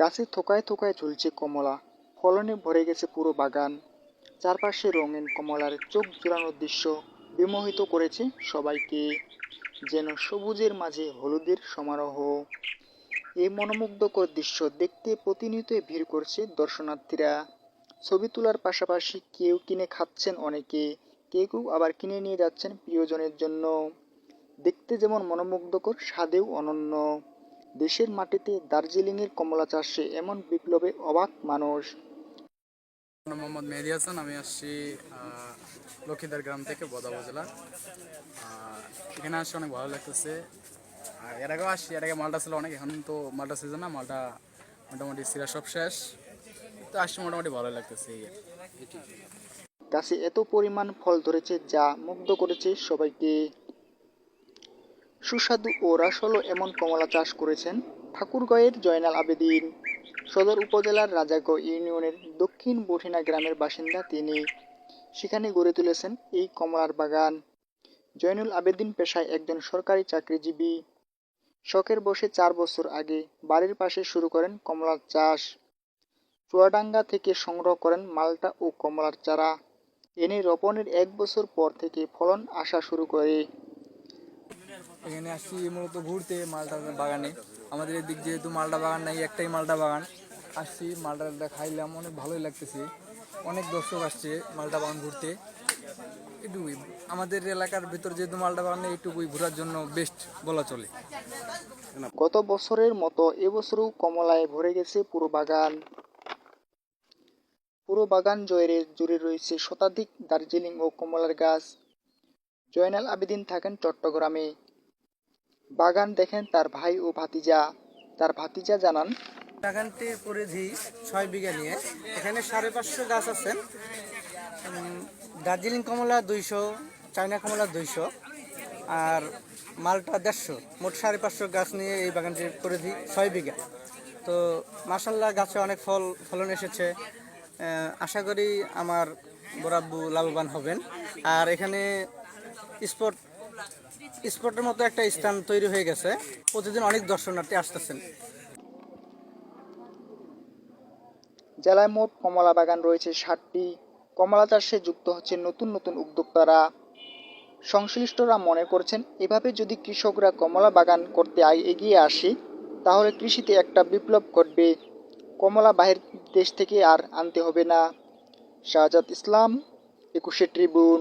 গাছে থোকায় থোকায় ঝুলছে কমলা। ফলনে ভরে গেছে পুরো বাগান। চারপাশে রঙিন কমলার চোখ জোড়ানোর দৃশ্য বিমোহিত করেছে সবাইকে, যেন সবুজের মাঝে হলুদের সমারোহ। এই মনোমুগ্ধকর দৃশ্য দেখতে প্রতিনিয়তই ভিড় করছে দর্শনার্থীরা। ছবি তোলার পাশাপাশি কেউ কিনে খাচ্ছেন অনেকে, কেউ কেউ আবার কিনে নিয়ে যাচ্ছেন প্রিয়জনের জন্য। দেখতে যেমন মনোমুগ্ধকর, স্বাদেও অনন্য। দেশের মাটিতে দার্জিলিংয়ের কমলা চাষে এমন বিপ্লবে অবাক মানুষ। মোহাম্মদ মেহেদি হাসান আমি আসছি লক্ষ্মীদার গ্রাম থেকে বদা উপজেলা এখানে আসছি অনেক ভালো লাগতেছে। আর এর আগেও আসছি এর আগে মালটা ছিল অনেক এখন তো মালটা সিজন না মালটা মোটামুটি সিরা সব শেষ। তো আসছি মোটামুটি ভালো লাগতেছে। গাছে এত পরিমাণ ফল ধরেছে যা মুগ্ধ করেছে সবাইকে। সুস্বাদু ও রসল এমন কমলা চাষ করেছেন ঠাকুরগাঁয়ের জয়নাল আবেদিন। সদর উপজেলার রাজাগড় ইউনিয়নের দক্ষিণ বঠিনা গ্রামের বাসিন্দা তিনি। সেখানে গড়ে তুলেছেন এই কমলার বাগান। জয়নুল আবেদিন পেশায় একজন সরকারি চাকরিজীবী। শখের বসে চার বছর আগে বাড়ির পাশে শুরু করেন কমলার চাষ। চুয়াডাঙ্গা থেকে সংগ্রহ করেন মালটা ও কমলার চারা। এনে রোপণের এক বছর পর থেকে ফলন আসা শুরু করে। এখানে আসছি মূলত ঘুরতে, মালটা বাগানে। আমাদের এদিক যেহেতু মালটা বাগান নাই, একটাই মালটা বাগান। আসছি মালটা খাইলাম, অনেক ভালোই লাগতেছে। অনেক দর্শক আসছে মালটা বাগান ঘুরতে। এটুকুই। আমাদের এলাকার ভিতর যেহেতু মালটা বাগান নেই, এটুকুই ঘোরার জন্য বেস্ট বলা চলে। গত বছরের মতো এবছরও কমলায় ভরে গেছে পুরো বাগান। পুরো বাগান জয়ের, জুড়ে রয়েছে শতাধিক দার্জিলিং ও কমলার গাছ। জয়নাল আবেদিন থাকেন চট্টগ্রামে। বাগান দেখেন তার ভাই ও ভাতিজা। তার ভাতিজা জানান বাগানটির পরিধি ছয় বিঘা নিয়ে। এখানে সাড়ে পাঁচশো গাছ উম, দার্জিলিং কমলা দুইশো চায়না কমলা দুইশো আর মালটা দেড়শো। মোট সাড়ে পাঁচশো গাছ নিয়ে এই বাগানটির পরিধি ছয় বিঘা। তো মাসাল্লাহ গাছে অনেক ফল ফলন এসেছে। আশা করি আমার বরাব্বু লাভবান হবেন। আর এখানে স্পট স্পটের মতো একটা স্থান তৈরি হয়ে গেছে। প্রতিদিন অনেক দর্শনার্থী আসতেছেন। জেলায় মোট কমলা বাগান রয়েছে ষাটটি। কমলা চাষে যুক্ত হচ্ছে নতুন নতুন উদ্যোক্তারা। সংশ্লিষ্টরা মনে করছেন, এভাবে যদি কৃষকরা কমলা বাগান করতে এগিয়ে আসে, তাহলে কৃষিতে একটা বিপ্লব ঘটবে। কমলা বাহির দেশ থেকে আর আনতে হবে না। শাহজাদ ইসলাম, একুশে ট্রিবিউন